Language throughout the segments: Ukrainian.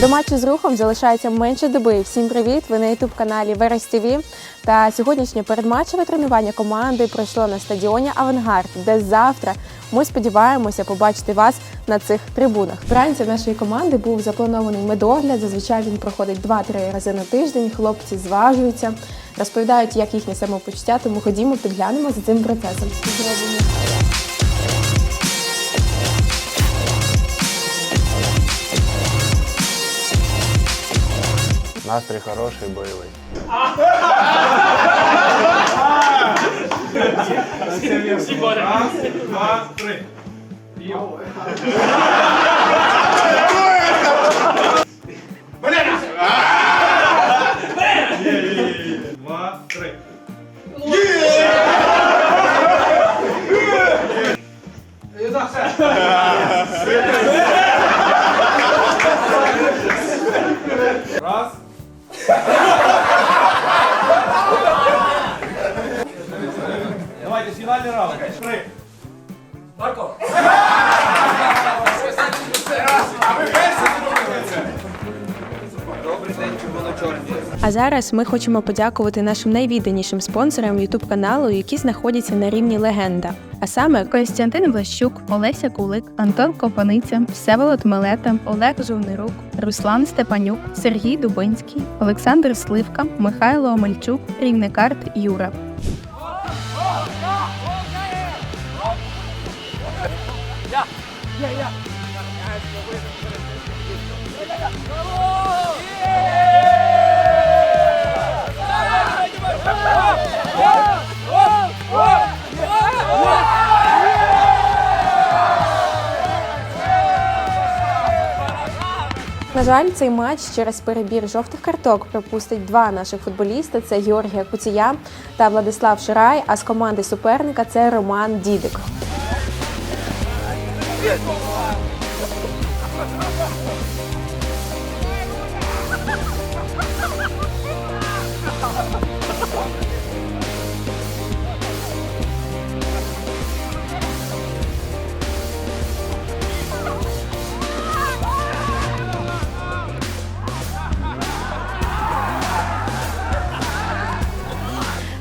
До матчу з рухом залишається менше доби. Всім привіт! Ви на ютуб каналі Верес ТВ. Та сьогоднішнє передматчеве тренування команди пройшло на стадіоні Авангард, де завтра ми сподіваємося побачити вас на цих трибунах. Вранці нашої команди був запланований медогляд. Зазвичай він проходить 2-3 рази на тиждень. Хлопці зважуються, розповідають, як їхнє самопочуття. Тому ходімо, підглянемо за цим процесом. Настрій хороший, бойовий. Два, три. Раз. Фінальний раунд. Три. А зараз ми хочемо подякувати нашим найвідданішим спонсорам youtube каналу, які знаходяться на рівні легенда. А саме Костянтин Влащук, Олеся Кулик, Антон Копаниця, Всеволод Милета, Олег Жовнирук, Руслан Степанюк, Сергій Дубинський, Олександр Сливка, Михайло Омельчук, Рівникарт Юра. На жаль, цей матч через перебір жовтих карток пропустить два наших футболіста: це Георгія Куція та Владислав Ширай. А з команди суперника це Роман Дідик. 别装了！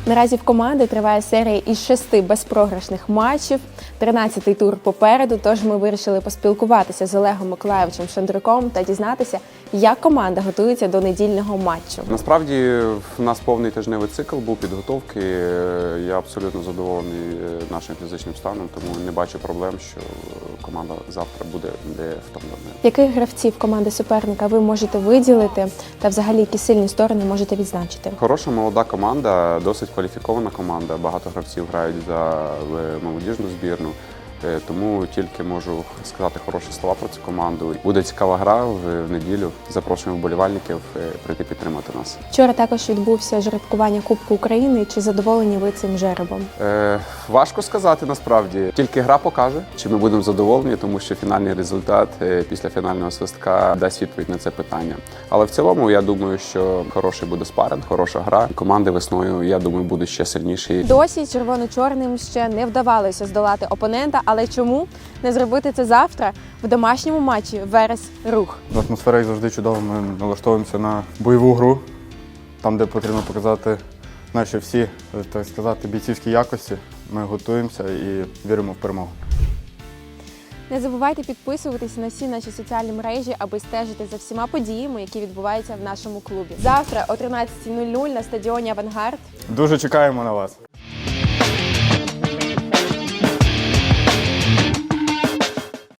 Наразі в команди триває серія із шести безпрограшних матчів. 13-й тур попереду. Тож ми вирішили поспілкуватися з Олегом Миколаєвичем Шандруком та дізнатися, як команда готується до недільного матчу. Насправді в нас повний тижневий цикл був підготовки. Я абсолютно задоволений е, нашим фізичним станом, тому не бачу проблем, що команда завтра буде не втомленою. Яких гравців команди суперника ви можете виділити, та взагалі які сильні сторони можете відзначити? Хороша молода команда, досить кваліфікована команда. Багато гравців грають за е, молодіжну збірну. Е, Тому тільки можу сказати хороші слова про цю команду. Буде цікава гра в неділю. Запрошуємо вболівальників е, прийти підтримати нас. Вчора також відбувся жеребкування Кубку України. Чи задоволені ви цим жеребом? Е, важко сказати насправді. Тільки гра покаже, чи ми будемо задоволені, тому що фінальний результат е, після фінального свистка дасть відповідь на це питання. Але в цілому я думаю, що хороший буде спаринг, хороша гра. Команди весною, я думаю, будуть ще сильніші. Досі червоно-чорним ще не вдавалося здолати опонента, але чому не зробити це завтра в домашньому матчі Верес Рух? Атмосфера як завжди чудова. Ми налаштовуємося на бойову гру, там, де потрібно показати наші всі, так сказати, бійцівські якості. Ми готуємося і віримо в перемогу. Не забувайте підписуватися на всі наші соціальні мережі, аби стежити за всіма подіями, які відбуваються в нашому клубі. Завтра о 13.00 на стадіоні Авангард Дуже чекаємо на вас.